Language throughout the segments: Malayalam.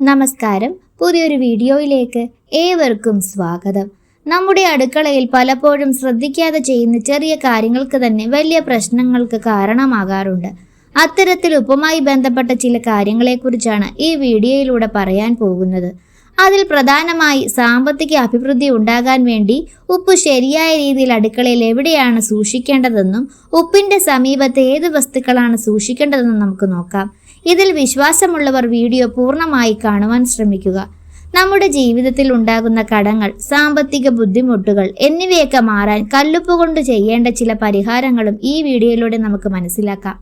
നമസ്കാരം. പുതിയൊരു വീഡിയോയിലേക്ക് ഏവർക്കും സ്വാഗതം. നമ്മുടെ അടുക്കളയിൽ പലപ്പോഴും ശ്രദ്ധിക്കാതെ ചെയ്യുന്ന ചെറിയ കാര്യങ്ങൾക്ക് തന്നെ വലിയ പ്രശ്നങ്ങൾക്ക് കാരണമാകാറുണ്ട്. അത്തരത്തിൽ ഉപ്പുമായി ബന്ധപ്പെട്ട ചില കാര്യങ്ങളെക്കുറിച്ചാണ് ഈ വീഡിയോയിലൂടെ പറയാൻ പോകുന്നത്. അതിൽ പ്രധാനമായി സാമ്പത്തിക അഭിവൃദ്ധി ഉണ്ടാകാൻ വേണ്ടി ഉപ്പ് ശരിയായ രീതിയിൽ അടുക്കളയിൽ എവിടെയാണ് സൂക്ഷിക്കേണ്ടതെന്നും ഉപ്പിന്റെ സമീപത്ത് ഏത് വസ്തുക്കളാണ് സൂക്ഷിക്കേണ്ടതെന്നും നമുക്ക് നോക്കാം. ഇതിൽ വിശ്വാസമുള്ളവർ വീഡിയോ പൂർണമായി കാണുവാൻ ശ്രമിക്കുക. നമ്മുടെ ജീവിതത്തിൽ ഉണ്ടാകുന്ന കടങ്ങൾ സാമ്പത്തിക ബുദ്ധിമുട്ടുകൾ എന്നിവയൊക്കെ മാറാൻ കല്ലുപ്പ് കൊണ്ട് ചെയ്യേണ്ട ചില പരിഹാരങ്ങളും ഈ വീഡിയോയിലൂടെ നമുക്ക് മനസ്സിലാക്കാം.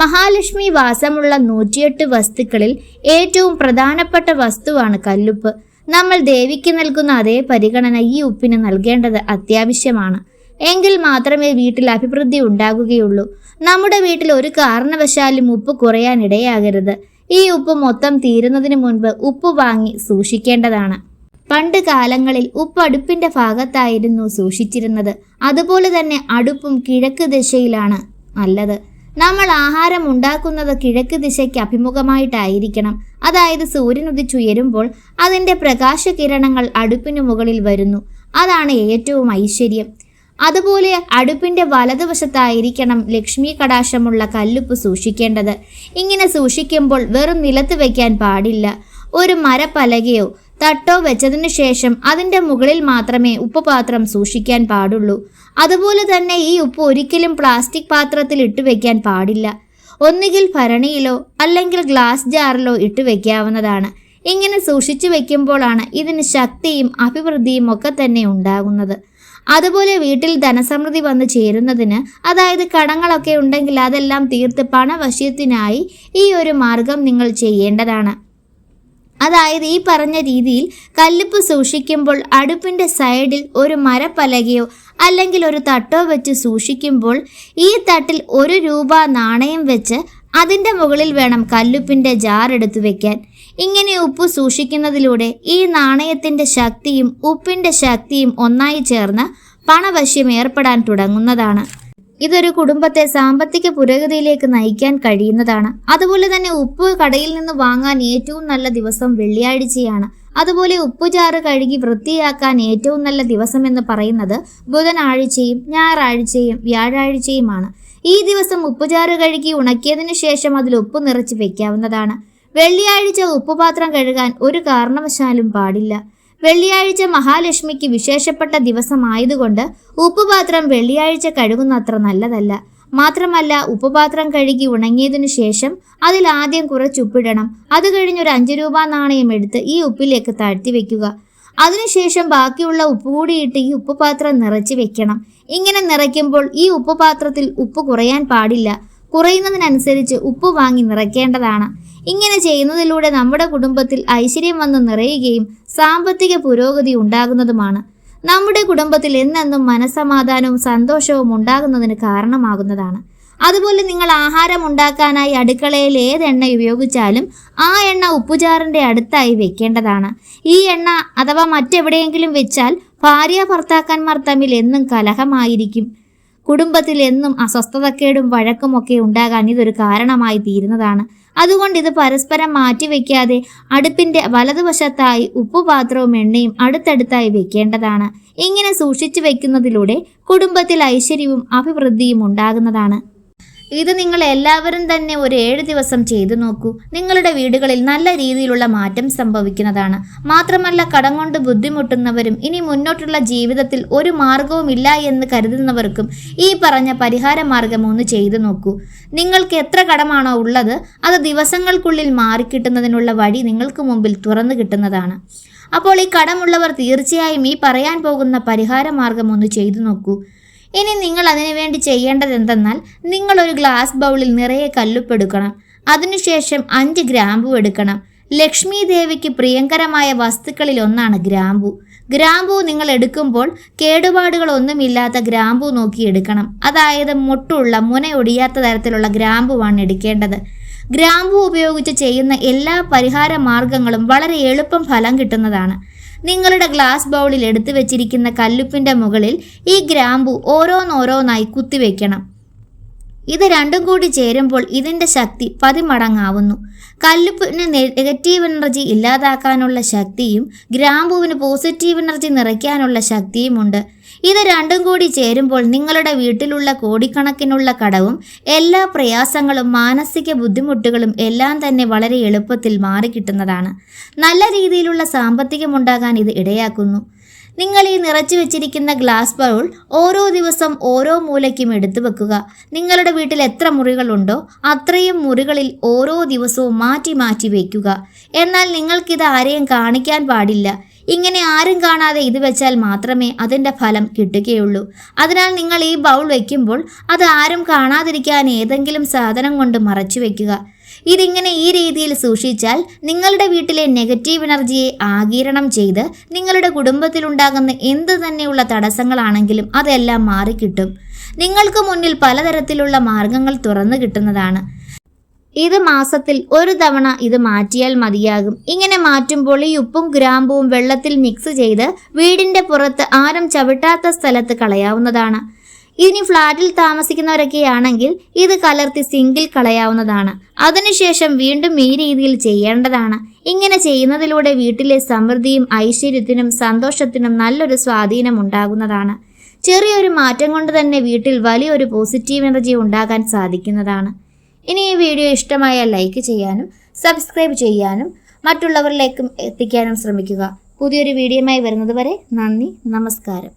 മഹാലക്ഷ്മി വാസമുള്ള നൂറ്റിയെട്ട് വസ്തുക്കളിൽ ഏറ്റവും പ്രധാനപ്പെട്ട വസ്തുവാണ് കല്ലുപ്പ്. നമ്മൾ ദേവിക്ക് നൽകുന്ന അതേ പരിഗണന ഈ ഉപ്പിന് നൽകേണ്ടത് അത്യാവശ്യമാണ്. എങ്കിൽ മാത്രമേ വീട്ടിൽ അഭിവൃദ്ധി ഉണ്ടാകുകയുള്ളൂ. നമ്മുടെ വീട്ടിൽ ഒരു കാരണവശാലും ഉപ്പ് കുറയാൻ ഇടയാകരുത്. ഈ ഉപ്പ് മൊത്തം തീരുന്നതിന് മുൻപ് ഉപ്പ് വാങ്ങി സൂക്ഷിക്കേണ്ടതാണ്. പണ്ട് കാലങ്ങളിൽ ഉപ്പ് അടുപ്പിന്റെ ഭാഗത്തായിരുന്നു സൂക്ഷിച്ചിരുന്നത്. അതുപോലെ തന്നെ അടുപ്പും കിഴക്ക് ദിശയിലാണ് നല്ലത്. നമ്മൾ ആഹാരം ഉണ്ടാക്കുന്നത് കിഴക്ക് ദിശയ്ക്ക് അഭിമുഖമായിട്ടായിരിക്കണം. അതായത് സൂര്യൻ ഉദിച്ചുയരുമ്പോൾ അതിന്റെ പ്രകാശകിരണങ്ങൾ അടുപ്പിനു മുകളിൽ വരുന്നു. അതാണ് ഏറ്റവും ഐശ്വര്യം. അതുപോലെ അടുപ്പിന്റെ വലതുവശത്തായിരിക്കണം ലക്ഷ്മി കടാശമുള്ള കല്ലുപ്പ് സൂക്ഷിക്കേണ്ടത്. ഇങ്ങനെ സൂക്ഷിക്കുമ്പോൾ വെറും നിലത്ത് വയ്ക്കാൻ പാടില്ല. ഒരു മരപ്പലകയോ തട്ടോ വെച്ചതിനു ശേഷം അതിന്റെ മുകളിൽ മാത്രമേ ഉപ്പുപാത്രം സൂക്ഷിക്കാൻ പാടുള്ളൂ. അതുപോലെ തന്നെ ഈ ഉപ്പ് ഒരിക്കലും പ്ലാസ്റ്റിക് പാത്രത്തിൽ ഇട്ട് വെക്കാൻ പാടില്ല. ഒന്നുകിൽ ഭരണിയിലോ അല്ലെങ്കിൽ ഗ്ലാസ് ജാറിലോ ഇട്ട് വെക്കാവുന്നതാണ്. ഇങ്ങനെ സൂക്ഷിച്ചു വെക്കുമ്പോഴാണ് ഇതിന് ശക്തിയും അഭിവൃദ്ധിയും ഒക്കെ തന്നെ ഉണ്ടാകുന്നത്. അതുപോലെ വീട്ടിൽ ധനസമൃദ്ധി വന്നു ചേരുന്നതിന് അതായത് കടങ്ങളൊക്കെ ഉണ്ടെങ്കിൽ അതെല്ലാം തീർത്ത് പണവശ്യത്തിനായി ഈ ഒരു മാർഗം നിങ്ങൾ ചെയ്യേണ്ടതാണ്. അതായത് ഈ പറഞ്ഞ രീതിയിൽ കല്ലുപ്പ് സൂക്ഷിക്കുമ്പോൾ അടുപ്പിന്റെ സൈഡിൽ ഒരു മരപ്പലകയോ അല്ലെങ്കിൽ ഒരു തട്ടോ വെച്ച് സൂക്ഷിക്കുമ്പോൾ ഈ തട്ടിൽ ഒരു രൂപ നാണയം വെച്ച് അതിന്റെ മുകളിൽ വേണം കല്ലുപ്പിന്റെ ജാർ എടുത്തു വെക്കാൻ. ഇങ്ങനെ ഉപ്പ് സൂക്ഷിക്കുന്നതിലൂടെ ഈ നാണയത്തിന്റെ ശക്തിയും ഉപ്പിന്റെ ശക്തിയും ഒന്നായി ചേർന്ന് പണവശ്യം ഏർപ്പെടാൻ തുടങ്ങുന്നതാണ്. ഇതൊരു കുടുംബത്തെ സാമ്പത്തിക പുരോഗതിയിലേക്ക് നയിക്കാൻ കഴിയുന്നതാണ്. അതുപോലെ തന്നെ ഉപ്പ് കടയിൽ നിന്ന് വാങ്ങാൻ ഏറ്റവും നല്ല ദിവസം വെള്ളിയാഴ്ചയാണ്. അതുപോലെ ഉപ്പുചാറ് കഴുകി വൃത്തിയാക്കാൻ ഏറ്റവും നല്ല ദിവസം എന്ന് പറയുന്നത് ബുധനാഴ്ചയും ഞായറാഴ്ചയും വ്യാഴാഴ്ചയുമാണ്. ഈ ദിവസം ഉപ്പുചാറ് കഴുകി ഉണക്കിയതിനു ശേഷം അതിൽ ഉപ്പ് നിറച്ച് വെക്കാവുന്നതാണ്. വെള്ളിയാഴ്ച ഉപ്പുപാത്രം കഴുകാൻ ഒരു കാരണവശാലും പാടില്ല. വെള്ളിയാഴ്ച മഹാലക്ഷ്മിക്ക് വിശേഷപ്പെട്ട ദിവസമായതുകൊണ്ട് ഉപ്പുപാത്രം വെള്ളിയാഴ്ച കഴുകുന്നത്ര നല്ലതല്ല. മാത്രമല്ല ഉപ്പുപാത്രം കഴുകി ഉണങ്ങിയതിനു ശേഷം അതിൽ ആദ്യം കുറച്ച് ഉപ്പിടണം. അത് കഴിഞ്ഞൊരു അഞ്ച് രൂപ നാണയം എടുത്ത് ഈ ഉപ്പിലേക്ക് താഴ്ത്തി വെക്കുക. അതിനുശേഷം ബാക്കിയുള്ള ഉപ്പ് കൂടിയിട്ട് ഈ ഉപ്പുപാത്രം നിറച്ച് വെക്കണം. ഇങ്ങനെ നിറയ്ക്കുമ്പോൾ ഈ ഉപ്പുപാത്രത്തിൽ ഉപ്പ് കുറയാൻ പാടില്ല. കുറയുന്നതിനനുസരിച്ച് ഉപ്പ് വാങ്ങി നിറയ്ക്കേണ്ടതാണ്. ഇങ്ങനെ ചെയ്യുന്നതിലൂടെ നമ്മുടെ കുടുംബത്തിൽ ഐശ്വര്യം വന്ന് നിറയുകയും സാമ്പത്തിക പുരോഗതി ഉണ്ടാകുന്നതുമാണ്. നമ്മുടെ കുടുംബത്തിൽ എന്നെന്നും മനസമാധാനവും സന്തോഷവും ഉണ്ടാകുന്നതിന് കാരണമാകുന്നതാണ്. അതുപോലെ നിങ്ങൾ ആഹാരം ഉണ്ടാക്കാനായി അടുക്കളയിൽ ഏത് എണ്ണ ഉപയോഗിച്ചാലും ആ എണ്ണ ഉപ്പുചാറിന്റെ അടുത്തായി വെക്കേണ്ടതാണ്. ഈ എണ്ണ അഥവാ മറ്റെവിടെയെങ്കിലും വെച്ചാൽ ഭാര്യ ഭർത്താക്കന്മാർ തമ്മിൽ എന്നും കലഹമായിരിക്കും. കുടുംബത്തിൽ എന്നും അസ്വസ്ഥതക്കേടും വഴക്കുമൊക്കെ ഉണ്ടാകാൻ ഇതൊരു കാരണമായി തീരുന്നതാണ്. അതുകൊണ്ട് ഇത് പരസ്പരം മാറ്റിവെക്കാതെ അടുപ്പിന്റെ വലതുവശത്തായി ഉപ്പുപാത്രവും എണ്ണയും അടുത്തടുത്തായി വെക്കേണ്ടതാണ്. ഇങ്ങനെ സൂക്ഷിച്ചു വെക്കുന്നതിലൂടെ കുടുംബത്തിൽ ഐശ്വര്യവും അഭിവൃദ്ധിയും ഉണ്ടാകുന്നതാണ്. ഇത് നിങ്ങൾ എല്ലാവരും തന്നെ ഒരു ഏഴ് ദിവസം ചെയ്തു നോക്കൂ. നിങ്ങളുടെ വീടുകളിൽ നല്ല രീതിയിലുള്ള മാറ്റം സംഭവിക്കുന്നതാണ്. മാത്രമല്ല കടം കൊണ്ട് ബുദ്ധിമുട്ടുന്നവരും ഇനി മുന്നോട്ടുള്ള ജീവിതത്തിൽ ഒരു മാർഗവും ഇല്ല എന്ന് കരുതുന്നവർക്കും ഈ പറഞ്ഞ പരിഹാര മാർഗം ഒന്ന് ചെയ്തു നോക്കൂ. നിങ്ങൾക്ക് എത്ര കടമാണോ ഉള്ളത് അത് ദിവസങ്ങൾക്കുള്ളിൽ മാറിക്കിട്ടുന്നതിനുള്ള വഴി നിങ്ങൾക്ക് മുമ്പിൽ തുറന്നു കിട്ടുന്നതാണ്. അപ്പോൾ ഈ കടമുള്ളവർ തീർച്ചയായും ഈ പറയാൻ പോകുന്ന പരിഹാര മാർഗം ഒന്ന് ചെയ്തു നോക്കൂ. ഇനി നിങ്ങൾ അതിനുവേണ്ടി ചെയ്യേണ്ടത് എന്തെന്നാൽ നിങ്ങൾ ഒരു ഗ്ലാസ് ബൗളിൽ നിറയെ കല്ലുപ്പെടുക്കണം. അതിനുശേഷം അഞ്ച് ഗ്രാമ്പു എടുക്കണം. ലക്ഷ്മി ദേവിക്ക് പ്രിയങ്കരമായ വസ്തുക്കളിൽ ഒന്നാണ് ഗ്രാമ്പു. ഗ്രാമ്പു നിങ്ങൾ എടുക്കുമ്പോൾ കേടുപാടുകളൊന്നുമില്ലാത്ത ഗ്രാമ്പു നോക്കി എടുക്കണം. അതായത് മുട്ടുള്ള മുന ഒടിയാത്ത തരത്തിലുള്ള ഗ്രാമ്പുവാണ് എടുക്കേണ്ടത്. ഗ്രാമ്പു ഉപയോഗിച്ച് ചെയ്യുന്ന എല്ലാ പരിഹാര മാർഗങ്ങളും വളരെ എളുപ്പം ഫലം കിട്ടുന്നതാണ്. നിങ്ങളുടെ ഗ്ലാസ് ബൗളിൽ എടുത്തു വെച്ചിരിക്കുന്ന കല്ലുപ്പിന്റെ മുകളിൽ ഈ ഗ്രാമ്പു ഓരോന്നോരോന്നായി കുത്തിവെക്കണം. ഇത് രണ്ടും കൂടി ചേരുമ്പോൾ ഇതിന്റെ ശക്തി പതിമടങ്ങാവുന്നു. കല്ലുപ്പിന് നെഗറ്റീവ് എനർജി ഇല്ലാതാക്കാനുള്ള ശക്തിയും ഗ്രാമ്പൂവിന് പോസിറ്റീവ് എനർജി നിറയ്ക്കാനുള്ള ശക്തിയുമുണ്ട് ഇത് രണ്ടും കൂടി ചേരുമ്പോൾ നിങ്ങളുടെ വീട്ടിലുള്ള കോടിക്കണക്കിനുള്ള കടവും എല്ലാ പ്രയാസങ്ങളും മാനസിക ബുദ്ധിമുട്ടുകളും എല്ലാം തന്നെ വളരെ എളുപ്പത്തിൽ മാറിക്കിട്ടുന്നതാണ്. നല്ല രീതിയിലുള്ള സാമ്പത്തികമുണ്ടാകാൻ ഇത് ഇടയാക്കുന്നു. നിങ്ങൾ ഈ നിറച്ചു വെച്ചിരിക്കുന്ന ഗ്ലാസ് ബൗൾ ഓരോ ദിവസം ഓരോ മൂലയ്ക്കും എടുത്തു വെക്കുക. നിങ്ങളുടെ വീട്ടിൽ എത്ര മുറികളുണ്ടോ അത്രയും മുറികളിൽ ഓരോ ദിവസവും മാറ്റി മാറ്റി വയ്ക്കുക എന്നാൽ നിങ്ങൾക്കിത് ആരെയും കാണിക്കാൻ പാടില്ല. ഇങ്ങനെ ആരും കാണാതെ ഇത് വെച്ചാൽ മാത്രമേ അതിന്റെ ഫലം കിട്ടുകയുള്ളൂ. അതിനാൽ നിങ്ങൾ ഈ ബൗൾ വയ്ക്കുമ്പോൾ അത് ആരും കാണാതിരിക്കാൻ ഏതെങ്കിലും സാധനം കൊണ്ട് മറച്ചു വയ്ക്കുക. ഇതിങ്ങനെ ഈ രീതിയിൽ സൂക്ഷിച്ചാൽ നിങ്ങളുടെ വീട്ടിലെ നെഗറ്റീവ് എനർജിയെ ആഗീരണം ചെയ്ത് നിങ്ങളുടെ കുടുംബത്തിലുണ്ടാകുന്ന എന്ത് തന്നെയുള്ള തടസ്സങ്ങളാണെങ്കിലും അതെല്ലാം മാറിക്കിട്ടും. നിങ്ങൾക്ക് മുന്നിൽ പലതരത്തിലുള്ള മാർഗങ്ങൾ തുറന്നു കിട്ടുന്നതാണ്. ഇത് മാസത്തിൽ ഒരു തവണ ഇത് മാറ്റിയാൽ മതിയാകും. ഇങ്ങനെ മാറ്റുമ്പോൾ ഈ ഉപ്പും ഗ്രാമ്പുവും വെള്ളത്തിൽ മിക്സ് ചെയ്ത് വീടിന്റെ പുറത്ത് ആരും ചവിട്ടാത്ത സ്ഥലത്ത് കളയാവുന്നതാണ്. ഇനി ഫ്ലാറ്റിൽ താമസിക്കുന്നവരൊക്കെയാണെങ്കിൽ ഇത് കലർത്തി സിങ്കിൽ കളയാവുന്നതാണ്. അതിനുശേഷം വീണ്ടും ഈ രീതിയിൽ ചെയ്യേണ്ടതാണ്. ഇങ്ങനെ ചെയ്യുന്നതിലൂടെ വീട്ടിലെ സമൃദ്ധിയും ഐശ്വര്യത്തിനും സന്തോഷത്തിനും നല്ലൊരു സ്വാധീനം ഉണ്ടാകുന്നതാണ്. ചെറിയൊരു മാറ്റം കൊണ്ട് തന്നെ വീട്ടിൽ വലിയൊരു പോസിറ്റീവ് എനർജി ഉണ്ടാകാൻ സാധിക്കുന്നതാണ്. ഇനി ഈ വീഡിയോ ഇഷ്ടമായാൽ ലൈക്ക് ചെയ്യാനും സബ്സ്ക്രൈബ് ചെയ്യാനും മറ്റുള്ളവരിലേക്കും എത്തിക്കാനും ശ്രമിക്കുക. പുതിയൊരു വീഡിയോയുമായി വരുന്നത് വരെ നന്ദി നമസ്കാരം.